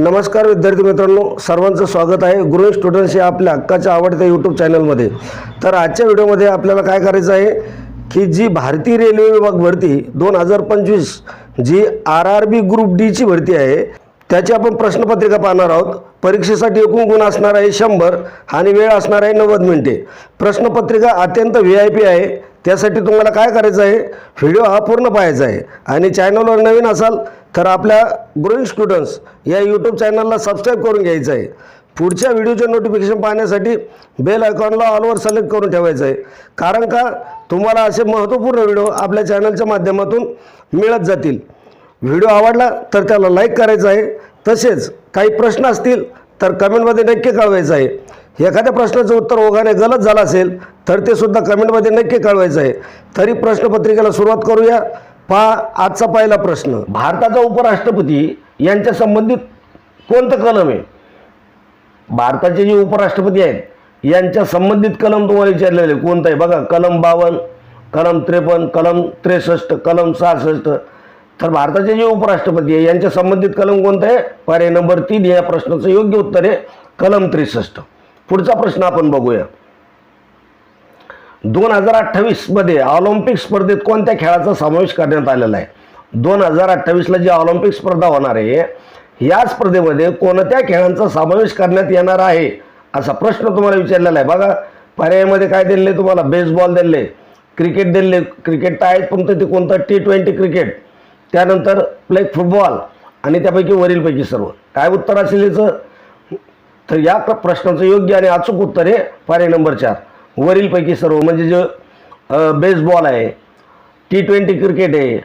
नमस्कार विद्यार्थी मित्रांनो सर्वांचं स्वागत आहे. गृह स्टुडंट्स या आपल्या हक्काच्या आवडत्या यूट्यूब चॅनलमध्ये तर आजच्या व्हिडिओमध्ये आपल्याला काय करायचं आहे की जी भारतीय रेल्वे विभाग भरती दोन हजार पंचवीस G R R B group डीची भरती आहे त्याची आपण प्रश्नपत्रिका पाहणार आहोत. परीक्षेसाठी एकूण गुण असणार आहे शंभर आणि वेळ असणार आहे नव्वद मिनिटे. प्रश्नपत्रिका अत्यंत व्ही आय पी आहे. त्यासाठी तुम्हाला काय करायचं आहे? व्हिडिओ हा पूर्ण पाहायचा आहे. आणि चॅनलवर नवीन असाल तर आपल्या ग्रोईंग स्टुडंट्स या यूट्यूब चॅनलला सबस्क्राईब करून घ्यायचं आहे. पुढच्या व्हिडिओचे नोटिफिकेशन पाहण्यासाठी बेल आयकॉनला ऑलवर सिलेक्ट करून ठेवायचं आहे. कारण का? तुम्हाला असे महत्त्वपूर्ण व्हिडिओ आपल्या चॅनलच्या माध्यमातून मिळत जातील. व्हिडिओ आवडला तर त्याला लाईक करायचं आहे. तसेच काही प्रश्न असतील तर कमेंटमध्ये नक्की कळवायचं आहे. एखाद्या प्रश्नाचं उत्तर ओघाने गलत झालं असेल तर ते सुद्धा कमेंटमध्ये नक्की कळवायचं आहे. तरी प्रश्नपत्रिकेला सुरुवात करूया. पहा आजचा पहिला प्रश्न. भारताचा उपराष्ट्रपती यांच्या संबंधित कोणतं कलम आहे? भारताचे जे उपराष्ट्रपती आहेत यांच्या संबंधित कलम तुम्हाला विचारलेले कोणतं आहे? बघा कलम बावन्न कलम त्रेपन्न कलम त्रेसष्ट कलम सहासष्ट. तर भारताचे जे उपराष्ट्रपती आहे यांच्या संबंधित कलम कोणतं आहे? पर्याय नंबर तीन या प्रश्नाचं योग्य उत्तर आहे कलम त्रेसष्ट. पुढचा प्रश्न आपण बघूया. दोन हजार अठ्ठावीसमध्ये ऑलिम्पिक स्पर्धेत कोणत्या खेळाचा समावेश करण्यात आलेला आहे? दोन हजार अठ्ठावीसला जी ऑलिम्पिक स्पर्धा होणार आहे या स्पर्धेमध्ये कोणत्या खेळांचा समावेश करण्यात येणार आहे? असा प्रश्न तुम्हाला विचारलेला आहे. बघा पर्यायामध्ये काय दिले तुम्हाला? बेसबॉल दिले क्रिकेट दिले क्रिकेट तर आहेत पण ते कोणतं टी ट्वेंटी क्रिकेट त्यानंतर प्ले फुटबॉल आणि त्यापैकी वरीलपैकी सर्व. काय उत्तर असेल याचं? तर या प्रश्नाचं योग्य आणि अचूक उत्तर आहे पर्याय नंबर चार. वरीलपैकी सर्व म्हणजे जे बेसबॉल आहे टी ट्वेंटी क्रिकेट आहे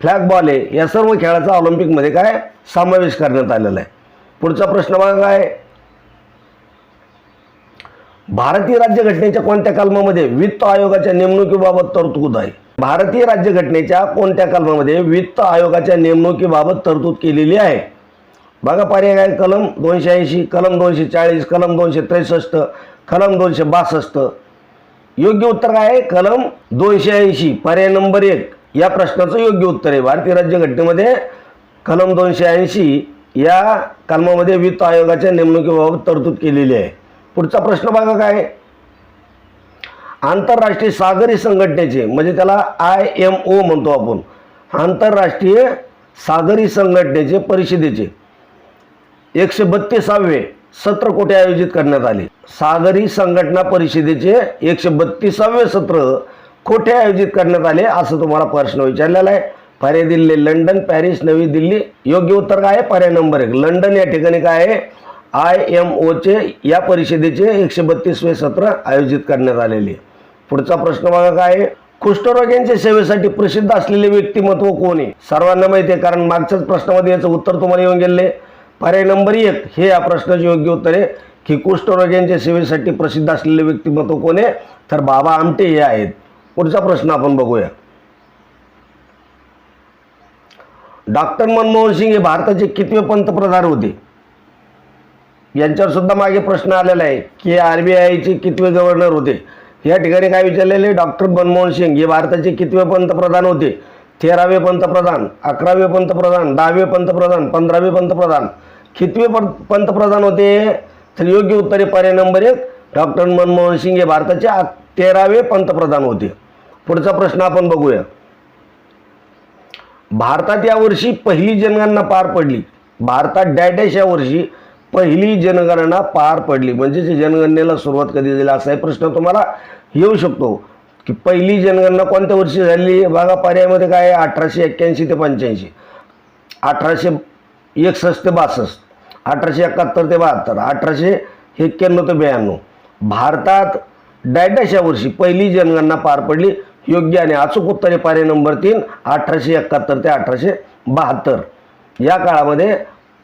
फ्लॅग बॉल आहे या सर्व खेळाचा ऑलिम्पिकमध्ये काय समावेश करण्यात आलेला आहे. पुढचा प्रश्न बघा काय? भारतीय राज्यघटनेच्या कोणत्या कलमामध्ये वित्त आयोगाच्या नेमणुकीबाबत तरतूद आहे? भारतीय राज्यघटनेच्या कोणत्या कलमामध्ये वित्त आयोगाच्या नेमणुकीबाबत तरतूद केलेली आहे? बघा पर्याय काय? कलम दोनशे ऐंशी कलम दोनशे चाळीस कलम दोनशे त्रेसष्ट कलम दोनशे बासष्ट. योग्य उत्तर काय आहे? कलम दोनशे ऐंशी. पर्याय नंबर एक. या प्रश्नाचं योग्य उत्तर आहे. भारतीय राज्यघटनेमध्ये कलम दोनशे ऐंशी या कलमामध्ये वित्त आयोगाच्या नेमणुकीबाबत तरतूद केलेली आहे. पुढचा प्रश्न बघा काय? आंतरराष्ट्रीय सागरी संघटनेचे म्हणजे त्याला आय एम ओ म्हणतो आपण आंतरराष्ट्रीय सागरी संघटनेचे परिषदेचे एकशे बत्तीसावे सत्र कुठे आयोजित करण्यात आले? सागरी संघटना परिषदेचे एकशे बत्तीसावे सत्र कोठे आयोजित करण्यात आले असं तुम्हाला प्रश्न विचारलेला आहे. पर्याय दिल्ली लंडन पॅरिस नवी दिल्ली. योग्य उत्तर काय आहे? पर्याय नंबर एक. लंडन या ठिकाणी काय आहे? आय एम ओचे या परिषदेचे एकशे बत्तीसवे सत्र आयोजित करण्यात आलेले. पुढचा प्रश्न बघा काय आहे? कुष्ठरोग्यांच्या सेवेसाठी प्रसिद्ध असलेले व्यक्तिमत्व कोण आहे? सर्वांना माहिती आहे कारण मागच्याच प्रश्नामध्ये याचं उत्तर तुम्हाला येऊन गेले पर्याय नंबर एक हे या प्रश्नाचे योग्य उत्तर आहे की कुष्ठरोग्यांच्या सेवेसाठी प्रसिद्ध असलेले व्यक्तिमत्व कोण आहे? तर बाबा आमटे हे आहेत. पुढचा प्रश्न आपण बघूया. डॉक्टर मनमोहन सिंग हे भारताचे कितवे पंतप्रधान होते? यांच्यावर सुद्धा मागे प्रश्न आलेला आहे की आर बी आयचे कितवे गव्हर्नर होते? या ठिकाणी काय विचारलेले डॉक्टर मनमोहन सिंग हे भारताचे कितवे पंतप्रधान होते? तेरावे पंतप्रधान अकरावे पंतप्रधान दहावे पंतप्रधान पंधरावे पंतप्रधान. कितवे पंतप्रधान होते तर योग्य उत्तरे पर्याय नंबर एक डॉक्टर मनमोहन सिंग हे भारताचे तेरावे पंतप्रधान होते. पुढचा प्रश्न आपण बघूया. भारतात यावर्षी पहिली जनगणना पार पडली. भारतात डॅडॅश या वर्षी पहिली जनगणना पार पडली. म्हणजे जनगणनेला सुरुवात कधी झाली असाही प्रश्न तुम्हाला येऊ शकतो. की पहिली जनगणना कोणत्या वर्षी झाली? बघा पर्यायामध्ये काय अठराशे एक्क्याऐंशी ते पंच्याऐंशी. अठराशे एकसष्ट ते बासष्ट. अठराशे एकाहत्तर ते बहात्तर. अठराशे एक्क्याण्णव ते ब्याण्णव. भारतात डॅडॅश वर्षी पहिली जनगणना पार पडली. योग्य आणि अचूक उत्तरे पारे नंबर तीन अठराशे एकाहत्तर ते अठराशे बहात्तर. या काळामध्ये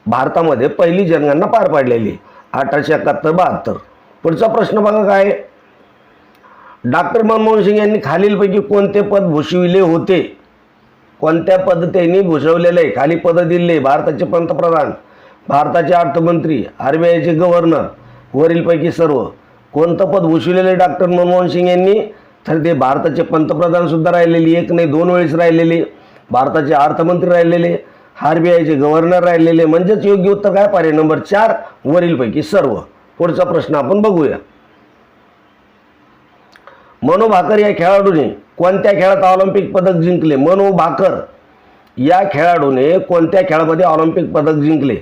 भारतामध्ये पहिली जनगणना पार पाडलेली. अठराशे एकाहत्तर बहात्तर. पुढचा प्रश्न बघा काय? डॉक्टर मनमोहन सिंग यांनी खालीलपैकी कोणते पद भूषविले होते? कोणत्या पद्धतीने भूषवलेलं आहे? खाली पद दिले भारताचे पंतप्रधान भारताचे अर्थमंत्री आर बी आयचे गव्हर्नर वरीलपैकी सर्व. कोणतं पद भूषविलेले डॉक्टर मनमोहन सिंग यांनी? तर ते भारताचे पंतप्रधानसुद्धा राहिलेले राहिलेली एक नाही दोन वेळेस राहिलेले. भारताचे अर्थमंत्री राहिलेले. आर बी आयचे गव्हर्नर राहिलेले. म्हणजेच योग्य उत्तर काय पर्याय नंबर चार वरीलपैकी सर्व. पुढचा प्रश्न आपण बघूया. मनो भाकर या खेळाडूने कोणत्या खेळात ऑलिम्पिक पदक जिंकले? मनो भाकर या खेळाडूने कोणत्या खेळामध्ये ऑलिम्पिक पदक जिंकले?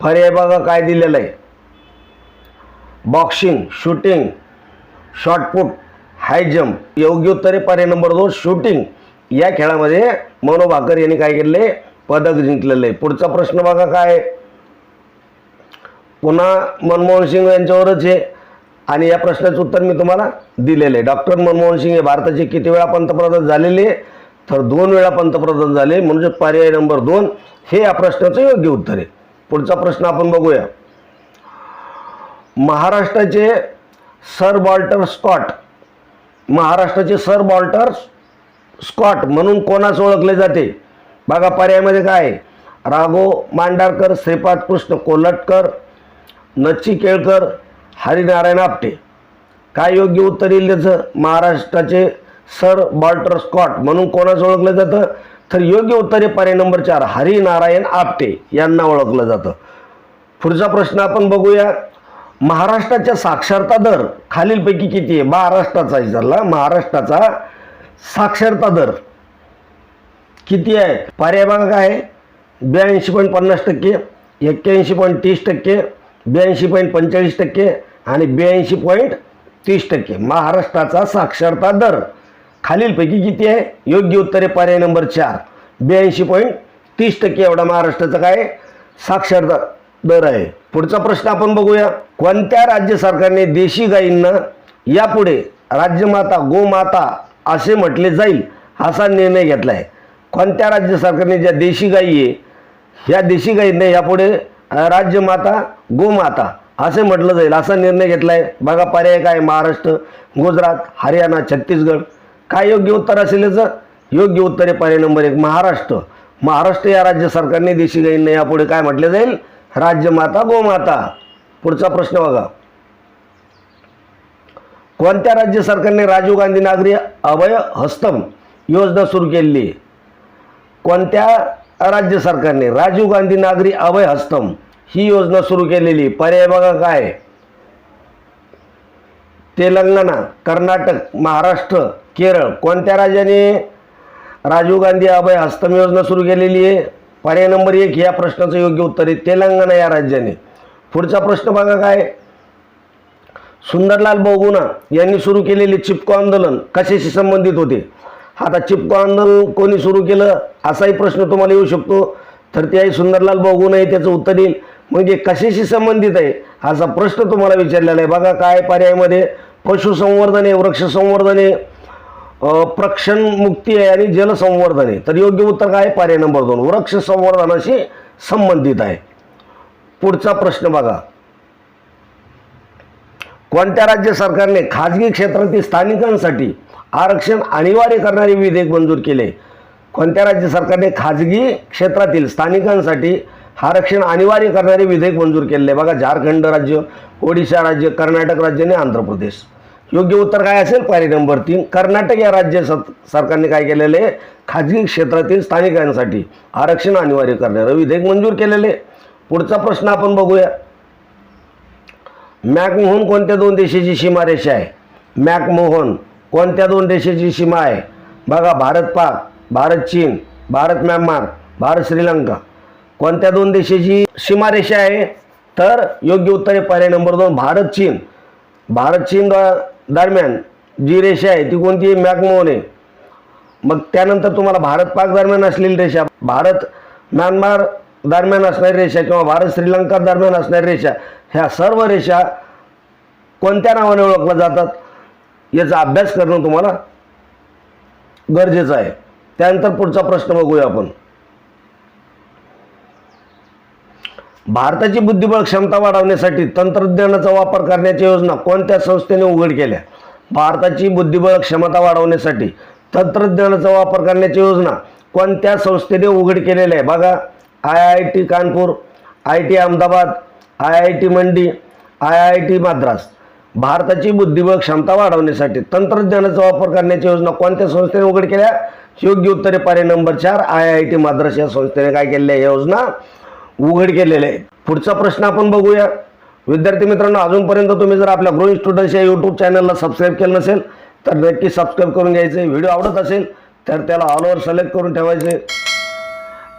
पर्याय बघा काय दिलेलं आहे. Boxing shooting shot put high jump योग्य उत्तरे पर्याय नंबर दोन शूटिंग या खेळामध्ये मनो भाकर यांनी काय केले पदक जिंकलेलं आहे. पुढचा प्रश्न बघा काय पुन्हा मनमोहन सिंग यांच्यावरच आहे. आणि या प्रश्नाचं उत्तर मी तुम्हाला दिलेलं आहे. डॉक्टर मनमोहन सिंग हे भारताचे किती वेळा पंतप्रधान झालेले? तर दोन वेळा पंतप्रधान झाले. म्हणजे पर्याय नंबर दोन. हे या प्रश्नाचं योग्य उत्तर आहे. पुढचा प्रश्न आपण बघूया. महाराष्ट्राचे सर बॉल्टर स्कॉट. महाराष्ट्राचे सर बॉल्टर स्कॉट म्हणून कोणास ओळखले जाते? बघा पर्यायामध्ये काय आहे? राघो मांडारकर श्रीपाद कृष्ण कोल्हटकर नच्ची केळकर हरिनारायण आपटे. काय योग्य उत्तर येईल त्याचं? महाराष्ट्राचे सर बॉल्टर स्कॉट म्हणून कोणाचं ओळखलं जातं? तर योग्य उत्तर आहे पर्याय नंबर चार हरिनारायण आपटे यांना ओळखलं जातं. पुढचा प्रश्न आपण बघूया. महाराष्ट्राच्या साक्षरता दर खालीलपैकी किती आहे? महाराष्ट्राचा विचारला महाराष्ट्राचा साक्षरता दर किती आहे? पर्याय बघा काय आहे? ब्याऐंशी पॉईंट पन्नास टक्के एक्क्याऐंशी पॉईंट तीस टक्के ब्याऐंशी पॉईंट पंचेचाळीस टक्के आणि ब्याऐंशी पॉईंट तीस टक्के. महाराष्ट्राचा साक्षरता दर. खालीलपैकी किती आहे? योग्य उत्तरे पर्याय नंबर चार. ब्याऐंशी पॉईंट तीस टक्के एवढा महाराष्ट्राचा काय साक्षरता दर आहे. पुढचा प्रश्न आपण बघूया. कोणत्या राज्य सरकारने देशी गायींना यापुढे राज्यमाता गोमाता असे म्हटले जाईल असा निर्णय घेतला आहे कोणत्या राज्य सरकारने ज्या देशी गायी आहे ह्या देशी गायींना यापुढे राज्यमाता गोमाता असे म्हटलं जाईल. असा निर्णय घेतला आहे बघा पर्याय काय? महाराष्ट्र गुजरात हरियाणा छत्तीसगड. काय योग्य उत्तर असेल याचं? योग्य उत्तर आहे पर्याय नंबर एक महाराष्ट्र. महाराष्ट्र या राज्य सरकारने देशी गाईंना यापुढे काय म्हटले जाईल? राज्यमाता गोमाता पुढचा प्रश्न बघा. कोणत्या राज्य सरकारने राजीव गांधी नागरी अभय हस्तम योजना सुरू केलेली? कोणत्या राज्य सरकारने राजीव गांधी नागरी अभय हस्तम ही योजना सुरू केलेली. पर्याय बघा काय? तेलंगणा कर्नाटक महाराष्ट्र केरळ कोणत्या राज्याने राजीव गांधी अभय हस्तम योजना सुरू केलेली आहे? पर्याय नंबर एक या प्रश्नाचं योग्य उत्तर आहे तेलंगणा या राज्याने. पुढचा प्रश्न बघा काय? सुंदरलाल बोगुना यांनी सुरू केलेले चिपको आंदोलन कशाशी संबंधित होते? आता चिपको आंदोलन कोणी सुरू केलं असाही प्रश्न तुम्हाला येऊ शकतो. तर ते सुंदरलाल बघू आहे त्याचं उत्तर येईल. म्हणजे कशाशी संबंधित आहे? असा प्रश्न तुम्हाला विचारलेला आहे. बघा काय पर्यायामध्ये? पशुसंवर्धन आहे वृक्षसंवर्धन आहे प्रक्षण मुक्ती आहे आणि जलसंवर्धन. आहे तर योग्य उत्तर काय? पर्याय नंबर दोन. वृक्ष संवर्धनाशी संबंधित आहे. पुढचा प्रश्न बघा. कोणत्या राज्य सरकारने खाजगी क्षेत्रातील स्थानिकांसाठी आरक्षण अनिवार्य करणारे विधेयक मंजूर केले. कोणत्या राज्य सरकारने खाजगी क्षेत्रातील स्थानिकांसाठी आरक्षण अनिवार्य करणारे विधेयक मंजूर केले बघा झारखंड राज्य ओडिशा राज्य कर्नाटक राज्य आणि आंध्र प्रदेश. योग्य उत्तर काय असेल? पर्याय नंबर तीन. कर्नाटक या राज्य स सरकारने काय केलेले? आहे खाजगी क्षेत्रातील स्थानिकांसाठी आरक्षण अनिवार्य करणारं विधेयक मंजूर केलेले. पुढचा प्रश्न आपण बघूया. मॅकमोहन कोणत्या दोन देशाची सीमारेषा आहे? मॅकमोहन कोणत्या दोन देशाची सीमा आहे? बघा भारत पाक भारत चीन भारत म्यानमार भारत श्रीलंका. कोणत्या दोन देशाची सीमारेषा आहे? तर योग्य उत्तर आहे पर्याय नंबर दोन भारत चीन. भारत चीन दरम्यान जी रेषा आहे ती कोणती आहे? मॅकमोहन आहे. मग त्यानंतर तुम्हाला भारत पाक दरम्यान असलेली रेषा भारत म्यानमार दरम्यान असणारी रेषा किंवा भारत श्रीलंका दरम्यान असणारी रेषा ह्या सर्व रेषा कोणत्या नावाने ओळखल्या जातात? याचा अभ्यास करणं तुम्हाला गरजेचं आहे. त्यानंतर पुढचा प्रश्न बघूया आपण. भारताची बुद्धिबळ क्षमता वाढवण्यासाठी तंत्रज्ञानाचा वापर करण्याच्या योजना कोणत्या संस्थेने उघड केल्या? भारताची बुद्धिबळ क्षमता वाढवण्यासाठी तंत्रज्ञानाचा वापर करण्याची योजना कोणत्या संस्थेने उघड केलेल्या आहे बघा I I T Kanpur I T Ahmedabad I I T Mandi I I T Madras. भारताची बुद्धिबळ क्षमता वाढवण्यासाठी तंत्रज्ञानाचा वापर करण्याची योजना कोणत्या संस्थेने उघड केल्या? योग्य उत्तरे पर्याय नंबर चार आय आय टी मद्रास या संस्थेने काय केलेल्या आहे योजना उघड केलेल्या आहे पुढचा प्रश्न आपण बघूया. विद्यार्थी मित्रांनो अजूनपर्यंत तुम्ही जर आपल्या ग्रोईंग स्टुडंट्स या यूट्यूब चॅनलला सबस्क्राईब केलं नसेल तर नक्की सबस्क्राईब करून घ्यायचे. व्हिडिओ आवडत असेल तर त्याला ऑलवर सिलेक्ट करून ठेवायचे.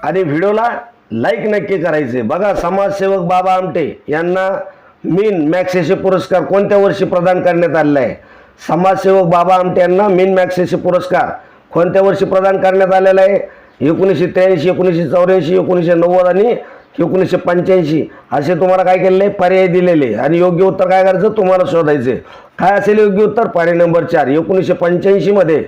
आणि व्हिडिओला लाईक नक्की करायचे. बघा समाजसेवक बाबा आमटे यांना मीन मॅक्सेसे पुरस्कार कोणत्या वर्षी प्रदान करण्यात आलेला आहे? समाजसेवक बाबा आमटे यांना मिन मॅक्सेसे पुरस्कार कोणत्या वर्षी प्रदान करण्यात आलेला आहे? एकोणीसशे त्र्याऐंशी एकोणीसशे चौऱ्याऐंशी एकोणीसशे नव्वद आणि एकोणीसशे पंच्याऐंशी असे तुम्हाला काय केलेले आहे? पर्याय दिलेले आणि योग्य उत्तर काय करायचं? तुम्हाला शोधायचे काय असेल योग्य उत्तर? पर्याय नंबर चार. एकोणीसशे पंच्याऐंशीमध्ये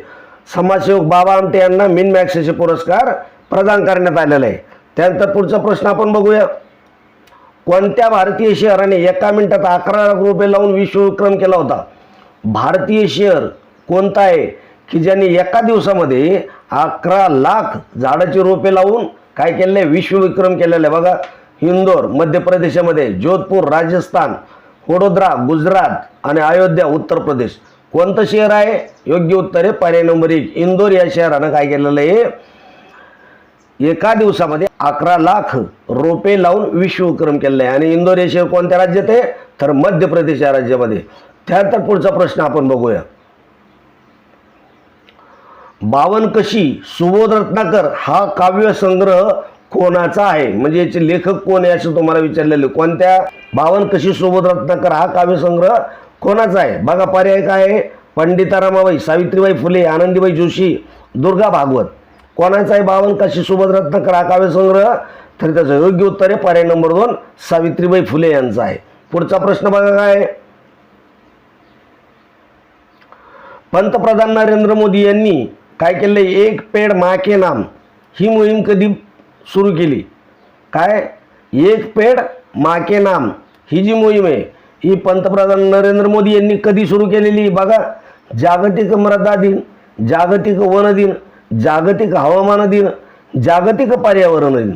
समाजसेवक बाबा आमटे यांना मिन मॅक्सेसे पुरस्कार प्रदान करण्यात आलेला आहे. त्यानंतर पुढचा प्रश्न आपण बघूया. कोणत्या भारतीय शहराने एका मिनिटात अकरा लाख रुपये लावून विश्वविक्रम केला होता? भारतीय शहर कोणता आहे? की ज्यांनी एका दिवसामध्ये अकरा लाख झाडाची रोपे लावून काय केलेलं? आहे विश्वविक्रम केलेला. आहे बघा इंदोर मध्य प्रदेशामध्ये जोधपूर राजस्थान वडोदरा गुजरात आणि अयोध्या उत्तर प्रदेश. कोणतं शहर आहे? योग्य उत्तर आहे पर्याय नंबर एक. इंदोर या शहरानं काय केलेलं आहे? एका दिवसामध्ये अकरा लाख रोपे लावून विश्वविक्रम केलेलं आहे. आणि इंदोर हे शहर कोणत्या राज्यात आहे? तर मध्य प्रदेश या राज्यामध्ये. त्यानंतर पुढचा प्रश्न आपण बघूया. बावन कशी सुबोध रत्नाकर हा काव्यसंग्रह कोणाचा आहे? म्हणजे याचे लेखक कोण आहे असं तुम्हाला विचारलेले. कोणत्या बावन कशी सुबोध रत्नाकर हा काव्यसंग्रह कोणाचा आहे? बघा पर्याय काय आहे? पंडिता रमाबाई सावित्रीबाई फुले आनंदीबाई जोशी दुर्गा भागवत. कोणाचाही बावन काशी सुबोध रत्नाकर हा काव्यसंग्रह तर त्याचं योग्य उत्तर आहे. पर्याय नंबर दोन सावित्रीबाई फुले यांचा आहे. पुढचा प्रश्न बघा काय? पंतप्रधान नरेंद्र मोदी यांनी काय केलं एक पेड मा के नाम. ही मोहीम कधी सुरू केली? काय? एक पेड मा के नाम. ही जी मोहीम आहे ही पंतप्रधान नरेंद्र मोदी यांनी कधी सुरू केलेली? बघा जागतिक मृदा दिन जागतिक वन दिन जागतिक हवामान दिन जागतिक पर्यावरण दिन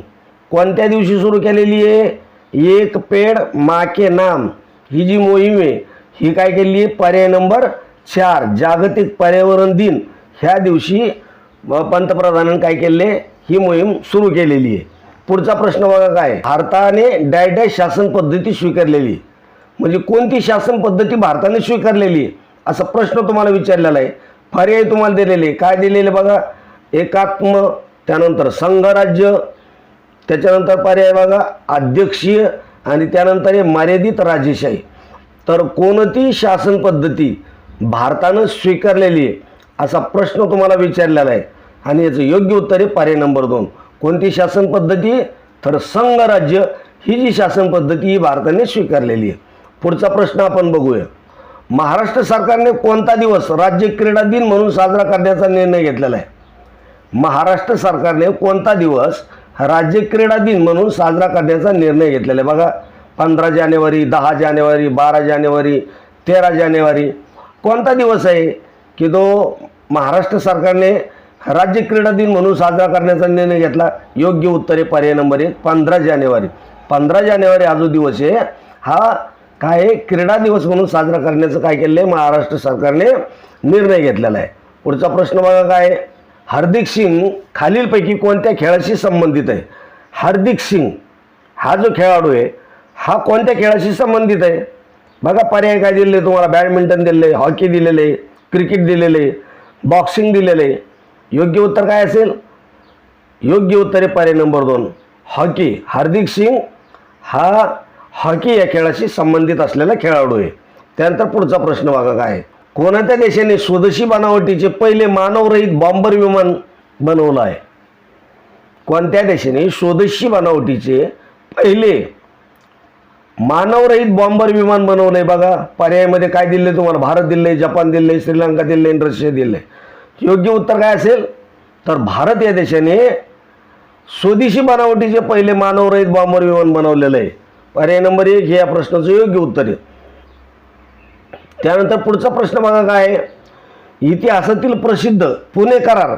कोणत्या दिवशी सुरू केलेली आहे? एक पेड माके नाम. ही जी मोहीम आहे ही काय केली आहे? पर्याय नंबर चार जागतिक पर्यावरण दिन. ह्या दिवशी पंतप्रधानांनी काय केले ही मोहीम सुरू केलेली आहे. पुढचा प्रश्न बघा काय? भारताने डायडॅश शासन पद्धती स्वीकारलेली आहे. म्हणजे कोणती शासन पद्धती भारताने स्वीकारलेली आहे? असा प्रश्न तुम्हाला विचारलेला आहे. पर्याय तुम्हाला दिलेले आहे. काय दिलेले बघा? एकात्म त्यानंतर संघराज्य त्याच्यानंतर पर्याय बघा अध्यक्षीय आणि त्यानंतर आहे मर्यादित राजेशाही. तर कोणती शासन पद्धती भारतानं स्वीकारलेली आहे असा प्रश्न तुम्हाला विचारलेला आहे. आणि याचं योग्य उत्तर आहे पर्याय नंबर दोन. कोणती शासन पद्धती? तर संघराज्य ही जी शासन पद्धती ही भारताने स्वीकारलेली आहे. पुढचा प्रश्न आपण बघूया. महाराष्ट्र सरकारने कोणता दिवस राज्य क्रीडा दिन म्हणून साजरा करण्याचा निर्णय घेतलेला आहे? महाराष्ट्र सरकारने कोणता दिवस राज्य क्रीडा दिन म्हणून साजरा करण्याचा निर्णय घेतलेला आहे. बघा पंधरा जानेवारी दहा जानेवारी बारा जानेवारी तेरा जानेवारी कोणता दिवस आहे? की तो महाराष्ट्र सरकारने राज्य क्रीडा दिन म्हणून साजरा करण्याचा निर्णय घेतला. योग्य उत्तरे पर्याय नंबर एक पंधरा जानेवारी. पंधरा जानेवारी हा जो दिवस आहे हा काय आहे क्रीडा दिवस म्हणून साजरा करण्याचं काय केलं आहे? महाराष्ट्र सरकारने निर्णय घेतलेला आहे. पुढचा प्रश्न बघा काय आहे? हार्दिक सिंग खालीलपैकी कोणत्या खेळाशी संबंधित आहे? हार्दिक सिंग हा जो खेळाडू आहे हा कोणत्या खेळाशी संबंधित आहे? बघा पर्याय काय दिले तुम्हाला? बॅडमिंटन दिलेलं आहे हॉकी दिलेलं आहे क्रिकेट दिलेलं आहे बॉक्सिंग दिलेलं. आहे योग्य उत्तर काय असेल? योग्य उत्तर आहे पर्याय नंबर दोन. हॉकी. हार्दिक सिंग हा हॉकी या खेळाशी संबंधित असलेला खेळाडू आहे. त्यानंतर पुढचा प्रश्न बघा काय आहे? कोणत्या देशाने स्वदेशी बनावटीचे पहिले मानवरहित बॉम्बर विमान बनवलं आहे? कोणत्या देशाने स्वदेशी बनावटीचे पहिले मानवरहित बॉम्बर विमान बनवलंय बघा? पर्यायामध्ये काय दिले तुम्हाला? भारत दिले जपान दिले श्रीलंका दिले रशिया दिले योग्य उत्तर काय असेल? तर भारत या देशाने स्वदेशी बनावटीचे पहिले मानवरहित बॉम्बर विमान बनवलेलं आहे. पर्याय नंबर एक हे या प्रश्नाचं योग्य उत्तर आहे. त्यानंतर पुढचा प्रश्न बघा काय आहे. इतिहासातील प्रसिद्ध पुणे करार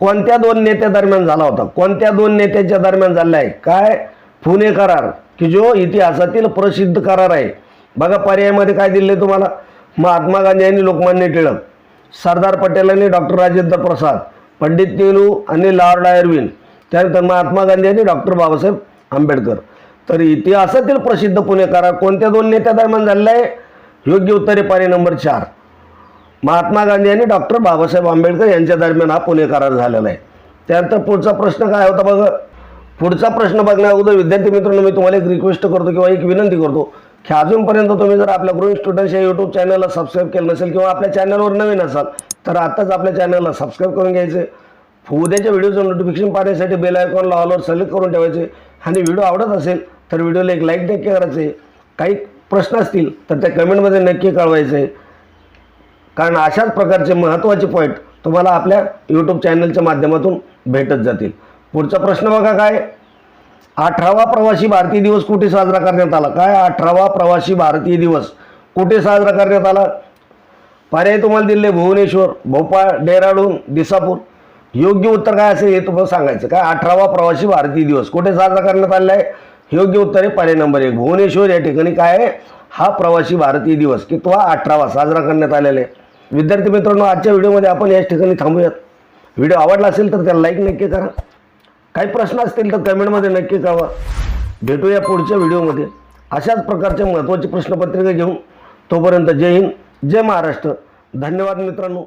कोणत्या दोन नेत्या दरम्यान झाला होता? कोणत्या दोन नेत्यांच्या दरम्यान झाला आहे काय? पुणे करार की जो इतिहासातील प्रसिद्ध करार आहे. बघा पर्यायामध्ये काय दिले तुम्हाला? महात्मा गांधी यांनी लोकमान्य टिळक सरदार पटेल यांनी डॉक्टर राजेंद्र प्रसाद पंडित नेहरू आणि लॉर्ड आयर्विन त्यानंतर महात्मा गांधी आणि डॉक्टर बाबासाहेब आंबेडकर. तर इतिहासातील प्रसिद्ध पुणे करार कोणत्या दोन नेत्या दरम्यान झालेला आहे? योग्य उत्तर आहे नंबर चार. महात्मा गांधी आणि डॉक्टर बाबासाहेब आंबेडकर यांच्या दरम्यान हा पुणे करार झालेला आहे. त्यानंतर पुढचा प्रश्न काय होता बघा. पुढचा प्रश्न बघण्या अगोदर विद्यार्थी मित्रांनो मी तुम्हाला एक रिक्वेस्ट करतो किंवा एक विनंती करतो की अजूनपर्यंत तुम्ही जर आपल्या ग्रुप स्टुडंट्स या यूट्यूब चॅनलला सबस्क्राईब केलं नसेल किंवा आपल्या चॅनलवर नवीन असाल तर आत्ताच आपल्या चॅनलला सबस्क्राईब करून घ्यायचे. उद्याच्या व्हिडिओचं नोटिफिकेशन पाहण्यासाठी बेल आयकॉनला ऑलवर सिलेक्ट करून ठेवायचे. आणि व्हिडिओ आवडत असेल तर व्हिडिओला एक लाईक नक्की करायचे. काही प्रश्न असतील तर त्या कमेंटमध्ये नक्की कळवायचे. कारण अशाच प्रकारचे महत्त्वाचे पॉईंट तुम्हाला आपल्या यूट्यूब चॅनलच्या माध्यमातून भेटत जातील. पुढचा प्रश्न बघा काय? अठरावा प्रवासी भारतीय दिवस कुठे साजरा करण्यात आला? काय अठरावा प्रवासी भारतीय दिवस कुठे साजरा करण्यात आला? पर्याय तुम्हाला दिले भुवनेश्वर भोपाळ डेहराडून दिसापूर. योग्य उत्तर काय असेल हे तुम्हाला सांगायचं. काय अठरावा प्रवासी भारतीय दिवस कुठे साजरा करण्यात आलेला आहे? योग्य उत्तर आहे पर्याय नंबर एक. भुवनेश्वर या ठिकाणी काय आहे? हा प्रवासी भारतीय दिवस की तो हा अठरावा. साजरा करण्यात आलेला आहे. विद्यार्थी मित्रांनो आजच्या व्हिडिओमध्ये आपण याच ठिकाणी थांबूयात. व्हिडिओ आवडला असेल तर त्याला लाईक नक्की करा. काही प्रश्न असतील तर कमेंटमध्ये नक्की कळवा. भेटूया पुढच्या व्हिडिओमध्ये. अशाच प्रकारचे महत्त्वाचे प्रश्नपत्रिका घेऊन तोपर्यंत जय हिंद जय महाराष्ट्र. धन्यवाद मित्रांनो.